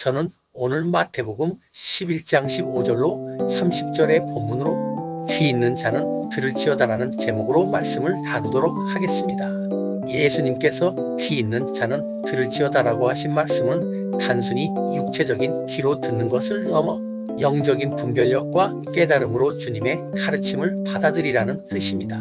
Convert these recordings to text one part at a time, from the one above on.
저는 오늘 마태복음 11장 15절로 30절의 본문으로 귀 있는 자는 들을지어다라는 제목으로 말씀을 다루도록 하겠습니다. 예수님께서 귀 있는 자는 들을지어다라고 하신 말씀은 단순히 육체적인 귀로 듣는 것을 넘어 영적인 분별력과 깨달음으로 주님의 가르침을 받아들이라는 뜻입니다.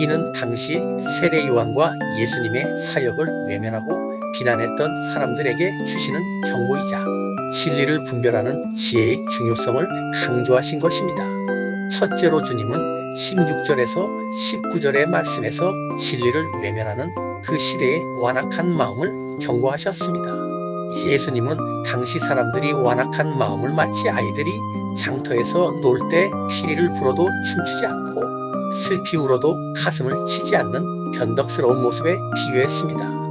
이는 당시 세례 요한과 예수님의 사역을 외면하고 비난했던 사람들에게 주시는 경고이자 진리를 분별하는 지혜의 중요성을 강조하신 것입니다. 첫째로 주님은 16절에서 19절의 말씀에서 진리를 외면하는 그 시대의 완악한 마음을 경고하셨습니다. 예수님은 당시 사람들이 완악한 마음을 마치 아이들이 장터에서 놀 때 피리를 불어도 춤추지 않고 슬피 울어도 가슴을 치지 않는 변덕스러운 모습에 비유했습니다.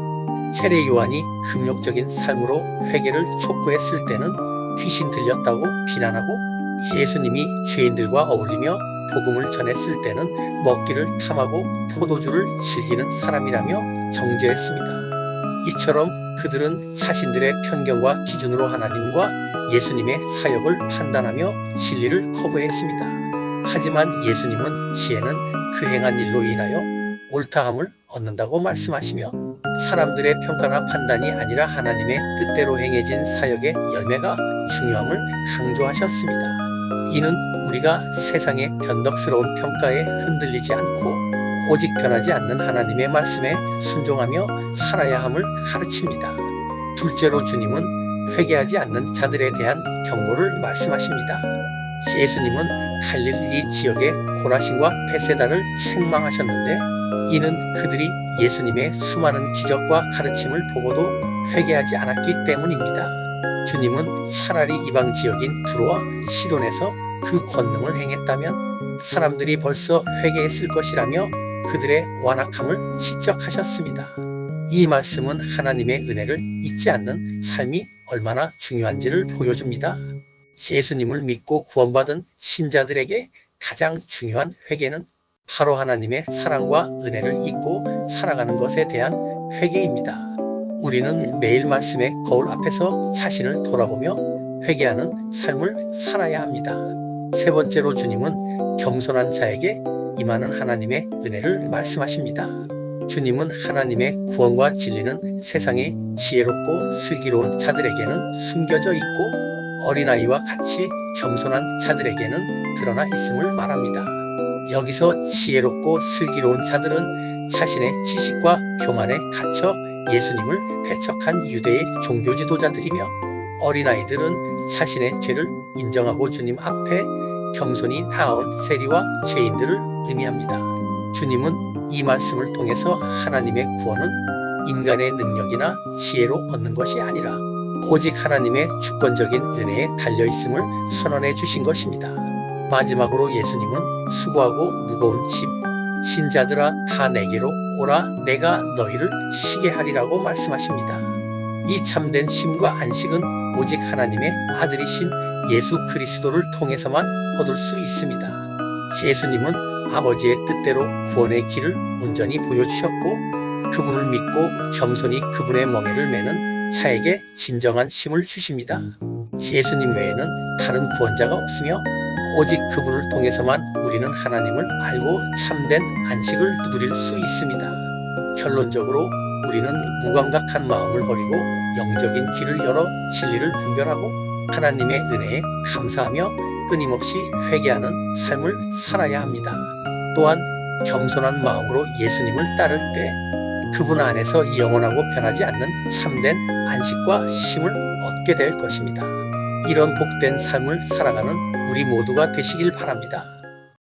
세례 요한이 금욕적인 삶으로 회개를 촉구했을 때는 귀신 들렸다고 비난하고 예수님이 죄인들과 어울리며 복음을 전했을 때는 먹기를 탐하고 포도주를 즐기는 사람이라며 정죄했습니다. 이처럼 그들은 자신들의 편견과 기준으로 하나님과 예수님의 사역을 판단하며 진리를 거부했습니다. 하지만 예수님은 지혜는 그 행한 일로 인하여 옳다함을 얻는다고 말씀하시며 사람들의 평가나 판단이 아니라 하나님의 뜻대로 행해진 사역의 열매가 중요함을 강조하셨습니다. 이는 우리가 세상의 변덕스러운 평가에 흔들리지 않고 오직 변하지 않는 하나님의 말씀에 순종하며 살아야 함을 가르칩니다. 둘째로 주님은 회개하지 않는 자들에 대한 경고를 말씀하십니다. 예수님은 갈릴리 지역의 고라신과 베세다를 책망하셨는데 이는 그들이 예수님의 수많은 기적과 가르침을 보고도 회개하지 않았기 때문입니다. 주님은 차라리 이방 지역인 두로와 시돈에서 그 권능을 행했다면 사람들이 벌써 회개했을 것이라며 그들의 완악함을 지적하셨습니다. 이 말씀은 하나님의 은혜를 잊지 않는 삶이 얼마나 중요한지를 보여줍니다. 예수님을 믿고 구원받은 신자들에게 가장 중요한 회개는 바로 하나님의 사랑과 은혜를 잊고 살아가는 것에 대한 회개입니다. 우리는 매일 말씀의 거울 앞에서 자신을 돌아보며 회개하는 삶을 살아야 합니다. 세 번째로 주님은 겸손한 자에게 임하는 하나님의 은혜를 말씀하십니다. 주님은 하나님의 구원과 진리는 세상의 지혜롭고 슬기로운 자들에게는 숨겨져 있고 어린아이와 같이 겸손한 자들에게는 드러나 있음을 말합니다. 여기서 지혜롭고 슬기로운 자들은 자신의 지식과 교만에 갇혀 예수님을 배척한 유대의 종교 지도자들이며 어린아이들은 자신의 죄를 인정하고 주님 앞에 겸손히 나아온 세리와 죄인들을 의미합니다. 주님은 이 말씀을 통해서 하나님의 구원은 인간의 능력이나 지혜로 얻는 것이 아니라 오직 하나님의 주권적인 은혜에 달려 있음을 선언해 주신 것입니다. 마지막으로 예수님은 수고하고 무거운 짐, 신자들아 다 내게로 오라 내가 너희를 쉬게 하리라고 말씀하십니다. 이 참된 쉼과 안식은 오직 하나님의 아들이신 예수 그리스도를 통해서만 얻을 수 있습니다. 예수님은 아버지의 뜻대로 구원의 길을 온전히 보여주셨고 그분을 믿고 겸손히 그분의 멍에를 매는 자에게 진정한 힘을 주십니다. 예수님 외에는 다른 구원자가 없으며 오직 그분을 통해서만 우리는 하나님을 알고 참된 안식을 누릴 수 있습니다. 결론적으로 우리는 무감각한 마음을 버리고 영적인 길을 열어 진리를 분별하고 하나님의 은혜에 감사하며 끊임없이 회개하는 삶을 살아야 합니다. 또한 겸손한 마음으로 예수님을 따를 때 그분 안에서 영원하고 변하지 않는 참된 안식과 힘을 얻게 될 것입니다. 이런 복된 삶을 살아가는 우리 모두가 되시길 바랍니다.